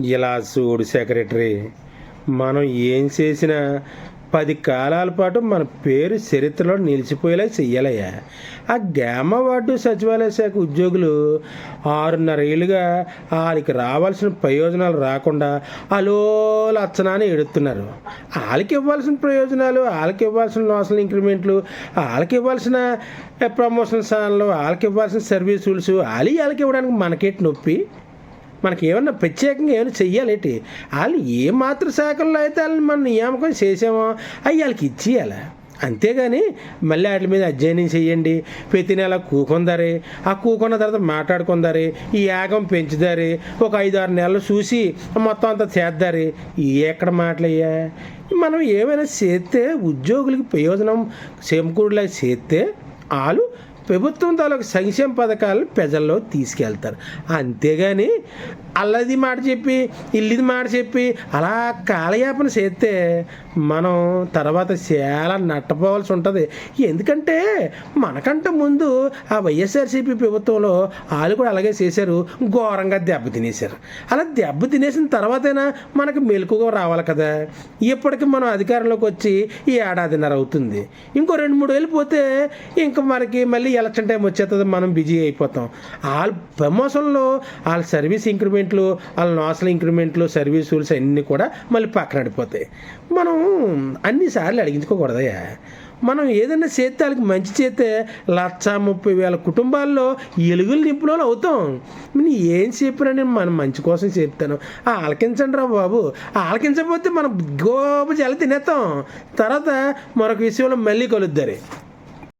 ఇలా చూడు సెక్రటరీ. మనం ఏం చేసినా పది కాలాల పాటు మన పేరు చరిత్రలో నిలిచిపోయేలా చెయ్యాలయ్యా. ఆ గ్రామ వార్డు సచివాలయ శాఖ ఉద్యోగులు ఆరున్నర ఏళ్ళుగా వాళ్ళకి రావాల్సిన ప్రయోజనాలు రాకుండా అలో లచ్చనాన్ని ఎడుతున్నారు. వాళ్ళకి ఇవ్వాల్సిన ప్రయోజనాలు వాళ్ళకి ఇవ్వాల్సిన లోసల్ ఇంక్రిమెంట్లు వాళ్ళకి ఇవ్వాల్సిన ప్రమోషన్ స్థానాలు వాళ్ళకి ఇవ్వాల్సిన సర్వీస్ రూల్స్ వాళ్ళకి వాళ్ళకి ఇవ్వడానికి మనకేటి నొప్పి? మనకి ఏమన్నా ప్రత్యేకంగా ఏమైనా చెయ్యాలేటి? వాళ్ళు ఏ మాత్ర శాఖల్లో అయితే వాళ్ళని మనం నియామకం చేసామో అవి వాళ్ళకి ఇచ్చేయాలి? అంతేగాని మళ్ళీ వాటి మీద అధ్యయనం చేయండి ప్రతి నెల కూకొందరే ఆ కూకున్న తర్వాత మాట్లాడుకుందరే ఈ యాగం పెంచుదారే ఒక ఐదు ఆరు నెలలు చూసి మొత్తం అంతా చేద్దారే. ఎక్కడ మాటలయ్యా? మనం ఏమైనా చేస్తే ఉద్యోగులకి ప్రయోజనం చేకూరులా చేస్తే వాళ్ళు ప్రభుత్వం తాలూకు సంక్షేమ పథకాలు ప్రజల్లో తీసుకెళ్తారు. అంతేగాని అల్లది మాట చెప్పి ఇల్లిది మాట చెప్పి అలా కాలయాపన చేస్తే మనం తర్వాత చాలా నట్టపోవాల్సి ఉంటుంది. ఎందుకంటే మనకంటే ముందు ఆ వైఎస్ఆర్సీపీ ప్రభుత్వంలో వాళ్ళు కూడా అలాగే చేశారు. ఘోరంగా దెబ్బ తినేశారు. అలా దెబ్బ తినేసిన తర్వాతైనా మనకు మెలకుగా రావాలి కదా. ఇప్పటికి మనం అధికారంలోకి వచ్చి ఈ ఏడాదిన్నర అవుతుంది. ఇంకో రెండు మూడు వేలు పోతే ఇంకా మనకి మళ్ళీ ఎలక్షన్ టైం వచ్చేస్తుంది మనం బిజీ అయిపోతాం. వాళ్ళ ప్రమోషన్లో వాళ్ళ సర్వీస్ ఇంక్రిమెంట్ ఇంక్రిమెంట్లు వాళ్ళ నోసల్ ఇంక్రిమెంట్లు సర్వీస్ రూల్స్ అన్నీ కూడా మళ్ళీ పక్కన అడిపోతాయి మనం అన్నిసార్లు అడిగించుకోకూడదయ్యా. మనం ఏదైనా చేస్తే వాళ్ళకి మంచి చేస్తే లక్ష ముప్పై వేల కుటుంబాల్లో ఎలుగులు నింపులో అవుతాం. నేను ఏం చెప్పినా నేను మనం మంచి కోసం చెప్తాను. ఆలకించండి రా బాబు. ఆలకించకపోతే మనం గోపు జల తినేస్తాం. తర్వాత మరొక విషయంలో మళ్ళీ కలుద్దారు.